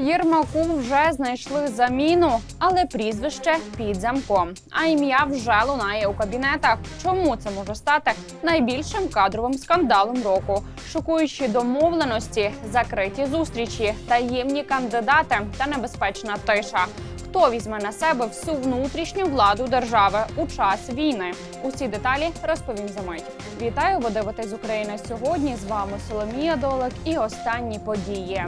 Єрмаку вже знайшли заміну, але прізвище під замком. А ім'я вже лунає у кабінетах. Чому це може стати найбільшим кадровим скандалом року? Шокуючі домовленості, закриті зустрічі, таємні кандидати та небезпечна тиша. Хто візьме на себе всю внутрішню владу держави у час війни? Усі деталі розповім за мить. Вітаю, ви дивитесь України сьогодні. З вами Соломія Долик і останні події.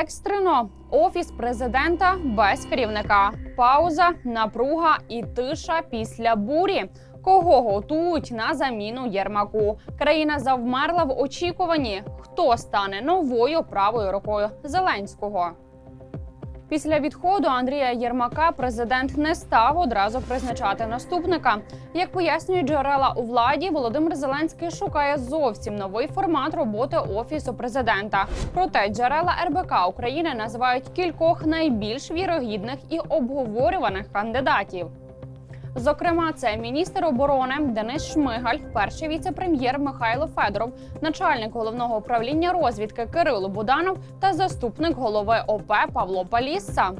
Екстрено офіс президента без керівника. Пауза, напруга і тиша після бурі. Кого готують на заміну Єрмаку? Країна завмерла в очікуванні. Хто стане новою правою рукою Зеленського? Після відходу Андрія Єрмака президент не став одразу призначати наступника. Як пояснюють джерела у владі, Володимир Зеленський шукає зовсім новий формат роботи офісу президента. Проте джерела РБК України називають кількох найбільш вірогідних і обговорюваних кандидатів. Зокрема, це міністр оборони Денис Шмигаль, перший віце-прем'єр Михайло Федоров, начальник головного управління розвідки Кирило Буданов та заступник голови ОП Павло Палісса.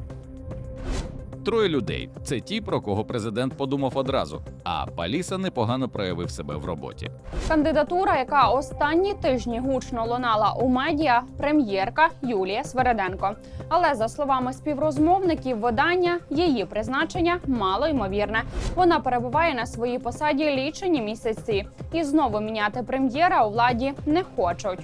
Троє людей це ті, про кого президент подумав одразу. А Паліса непогано проявив себе в роботі. Кандидатура, яка останні тижні гучно лунала у медіа, прем'єрка Юлія Свереденко. Але за словами співрозмовників видання, її призначення мало ймовірне. Вона перебуває на своїй посаді лічені місяці, і знову міняти прем'єра у владі не хочуть.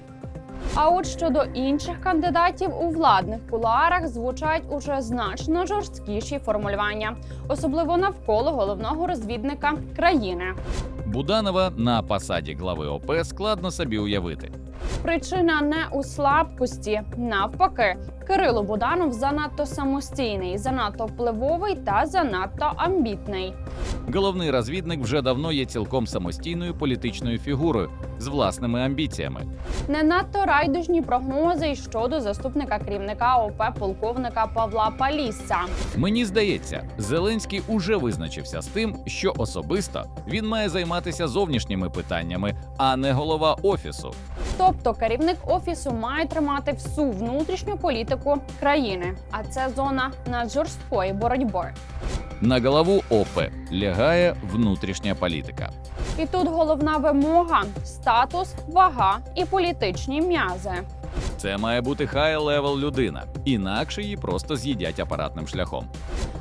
А от щодо інших кандидатів у владних кулуарах звучать уже значно жорсткіші формулювання, особливо навколо головного розвідника країни. Буданова на посаді глави ОП складно собі уявити. Причина не у слабкості, навпаки, Кирило Буданов занадто самостійний, занадто впливовий та занадто амбітний. Головний розвідник вже давно є цілком самостійною політичною фігурою з власними амбіціями. Не надто райдужні прогнози й щодо заступника керівника ОП полковника Павла Палісса. Мені здається, Зеленський уже визначився з тим, що особисто він має займатися зовнішніми питаннями, а не голова офісу. Тобто керівник офісу має тримати всю внутрішню політику країни, а це зона наджорсткої боротьби. На голову ОП лягає внутрішня політика. І тут головна вимога статус, вага і політичні м'язи. Це має бути хай-левел людина, інакше її просто з'їдять апаратним шляхом.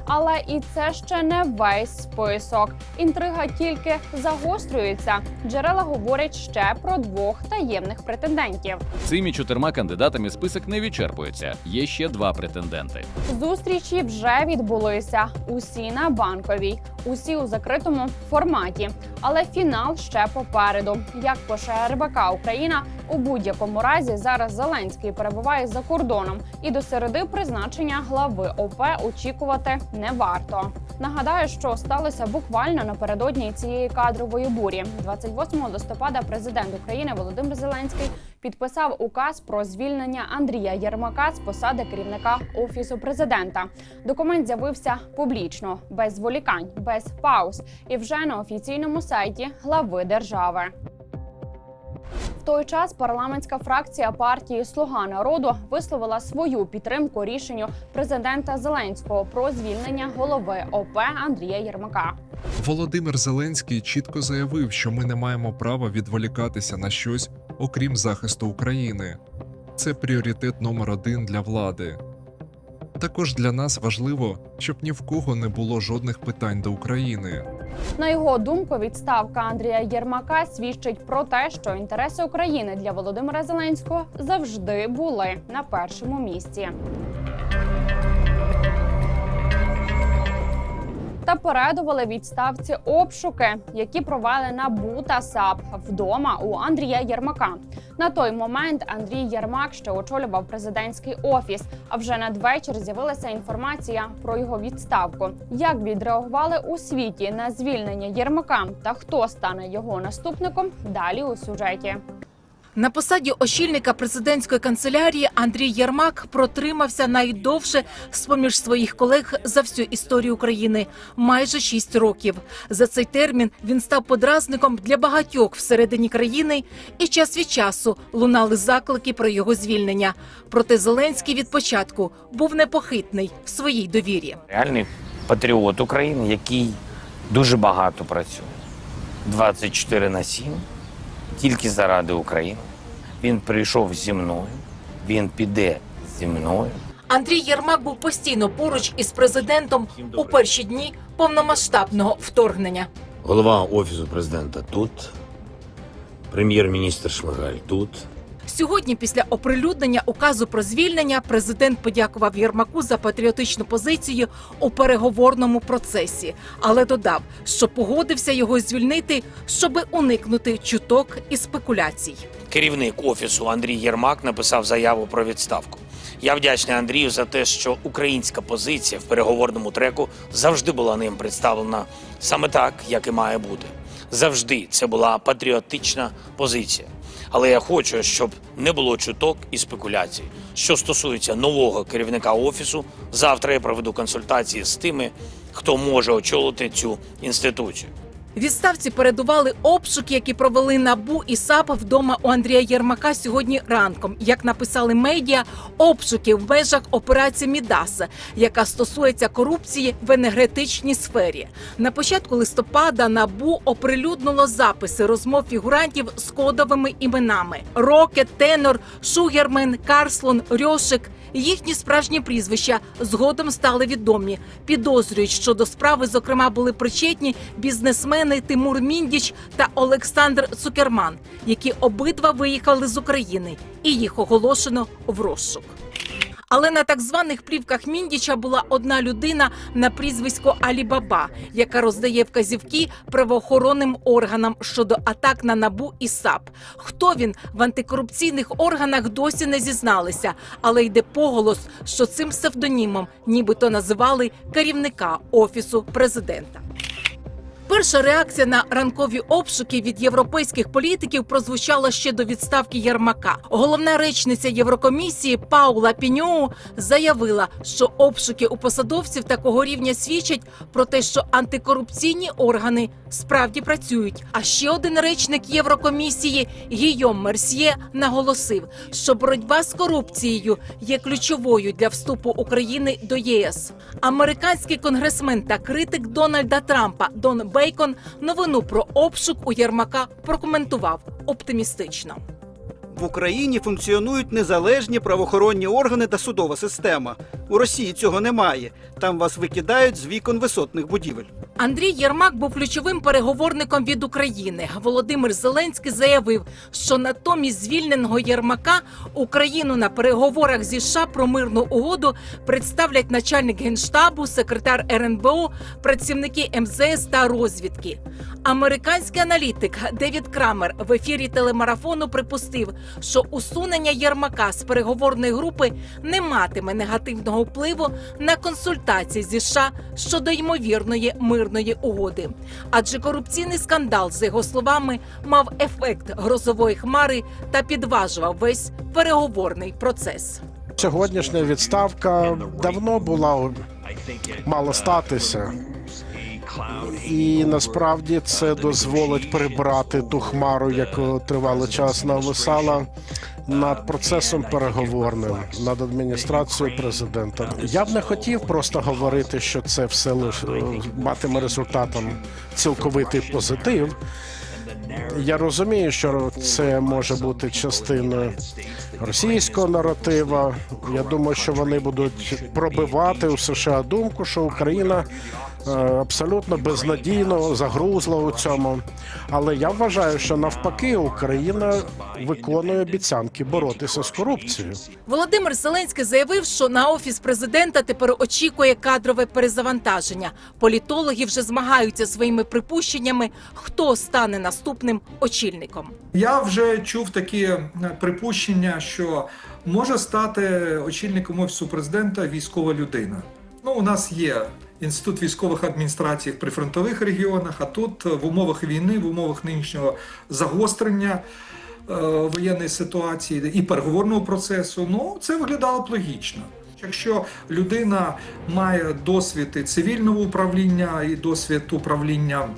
Але і це ще не весь список. Інтрига тільки загострюється. Джерела говорять ще про двох таємних претендентів. Цими чотирма кандидатами список не відчерпується. Є ще два претенденти. Зустрічі вже відбулися. Усі на банковій, усі у закритому форматі. Але фінал ще попереду. Як пише РБК Україна, у будь-якому разі зараз Зеленський перебуває за кордоном, і до середи призначення глави ОП очікувати не варто. Нагадаю, що сталося буквально напередодні цієї кадрової бурі. 28 листопада президент України Володимир Зеленський підписав указ про звільнення Андрія Єрмака з посади керівника офісу президента. Документ з'явився публічно, без зволікань, без пауз і вже на офіційному сайті глави держави. В той час парламентська фракція партії Слуга народу висловила свою підтримку рішенню президента Зеленського про звільнення голови ОП Андрія Єрмака. Володимир Зеленський чітко заявив, що ми не маємо права відволікатися на щось, окрім захисту України. Це пріоритет номер один для влади. Також для нас важливо, щоб ні в кого не було жодних питань до України. На його думку, відставка Андрія Єрмака свідчить про те, що інтереси України для Володимира Зеленського завжди були на першому місці. Та передували відставці обшуки, які провели НАБУ та САП вдома у Андрія Єрмака. На той момент Андрій Єрмак ще очолював президентський офіс. А вже надвечір з'явилася інформація про його відставку. Як відреагували у світі на звільнення Єрмака та хто стане його наступником? Далі у сюжеті. На посаді очільника президентської канцелярії Андрій Єрмак протримався найдовше з поміж своїх колег за всю історію України майже шість років. За цей термін він став подразником для багатьох всередині країни, і час від часу лунали заклики про його звільнення. Проте Зеленський від початку був непохитний в своїй довірі. реальний патріот України, який дуже багато працює. 24 на 7, тільки заради України. Він прийшов зі мною, він піде зі мною. Андрій Єрмак був постійно поруч із президентом у перші дні повномасштабного вторгнення. Голова офісу президента тут, прем'єр-міністр Шмигаль тут. Сьогодні, після оприлюднення указу про звільнення, президент подякував Єрмаку за патріотичну позицію у переговорному процесі, але додав, що погодився його звільнити, щоби уникнути чуток і спекуляцій. Керівник офісу Андрій Єрмак написав заяву про відставку. Я вдячний Андрію за те, що українська позиція в переговорному треку завжди була ним представлена саме так, як і має бути. Завжди це була патріотична позиція. Але я хочу, щоб не було чуток і спекуляцій. Що стосується нового керівника офісу, завтра я проведу консультації з тими, хто може очолити цю інституцію. Відставці передували обшуки, які провели набу і САП вдома у Андрія Єрмака сьогодні ранком. Як написали медіа, обшуки в межах операції Мідаса, яка стосується корупції в енергетичній сфері. На початку листопада набу оприлюднило записи розмов фігурантів з кодовими іменами: Рокет, Тенор, Шугермен, Карслон, Рьошик. Їхні справжні прізвища згодом стали відомі. Підозрюють, що до справи, зокрема, були причетні бізнесмени Тимур Міндіч та Олександр Цукерман, які обидва виїхали з України, і їх оголошено в розшук. Але на так званих плівках Міндіча була одна людина на прізвисько Алібаба, яка роздає вказівки правоохоронним органам щодо атак на набу і САП. Хто він в антикорупційних органах досі не зізналися, але йде поголос, що цим псевдонімом нібито називали керівника офісу президента. Перша реакція на ранкові обшуки від європейських політиків прозвучала ще до відставки Єрмака. Головна речниця Єврокомісії Паула Піньоу заявила, що обшуки у посадовців такого рівня свідчать про те, що антикорупційні органи справді працюють. А ще один речник Єврокомісії Гійом Мерсьє наголосив, що боротьба з корупцією є ключовою для вступу України до ЄС. Американський конгресмен та критик Дональда Трампа Дон Бейкон новину про обшук у Єрмака прокоментував оптимістично. В Україні функціонують незалежні правоохоронні органи та судова система. У Росії цього немає. Там вас викидають з вікон висотних будівель. Андрій Єрмак був ключовим переговорником від України. Володимир Зеленський заявив, що натомість звільненого Єрмака Україну на переговорах зі США про мирну угоду представлять начальник генштабу, секретар РНБО, працівники МЗС та розвідки. Американський аналітик Девід Крамер в ефірі телемарафону припустив, що усунення Єрмака з переговорної групи не матиме негативного впливу на консультації зі США щодо ймовірної мирної угоди. Адже корупційний скандал, за його словами, мав ефект грозової хмари та підважував весь переговорний процес. Сьогоднішня відставка давно була мала статися. І насправді це дозволить прибрати ту хмару, яку тривалий час нависала над процесом переговорним, над адміністрацією президента. Я б не хотів просто говорити, що це все лише матиме результатом цілковитий позитив. Я розумію, що це може бути частиною російського наратива. Я думаю, що вони будуть пробивати у США думку, що Україна абсолютно безнадійно загрузла у цьому. Але я вважаю, що навпаки Україна виконує обіцянки боротися з корупцією. Володимир Зеленський заявив, що на офіс президента тепер очікує кадрове перезавантаження. Політологи вже змагаються своїми припущеннями, хто стане наступним очільником. Я вже чув такі е, припущення, що може стати очільником офісу президента військова людина. Ну, у нас є інститут військових адміністрацій в прифронтових регіонах, а тут е, в умовах війни, в умовах нинішнього загострення воєнної ситуації і переговорного процесу, ну це виглядало б логічно. Якщо людина має досвід і цивільного управління і досвід управління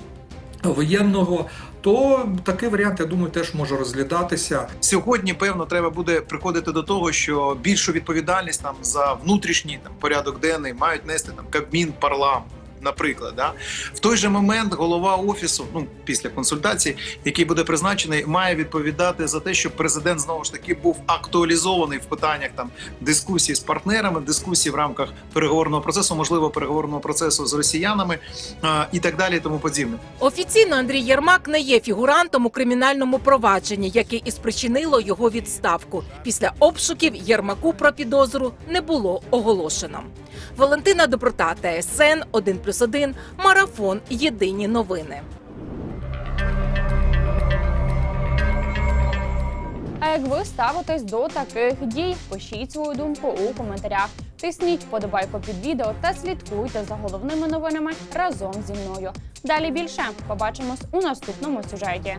воєнного, то такий варіант, я думаю, теж може розглядатися. Сьогодні, певно, треба буде приходити до того, що більшу відповідальність там за внутрішній там порядок денний мають нести там Кабмін, парламент. Наприклад, да в той же момент голова офісу, ну після консультацій, який буде призначений, має відповідати за те, щоб президент знову ж таки був актуалізований в питаннях там дискусії з партнерами, дискусії в рамках переговорного процесу, можливо, переговорного процесу з росіянами а, і так далі, тому подібне. Офіційно Андрій Єрмак не є фігурантом у кримінальному провадженні, яке і спричинило його відставку. Після обшуків Єрмаку про підозру не було оголошено. Валентина Доброта, ТСН 1+,1, Марафон. Єдині новини. А як ви ставитесь до таких дій? Пишіть свою думку у коментарях. Тисніть вподобайку під відео та слідкуйте за головними новинами разом зі мною. Далі більше побачимось у наступному сюжеті.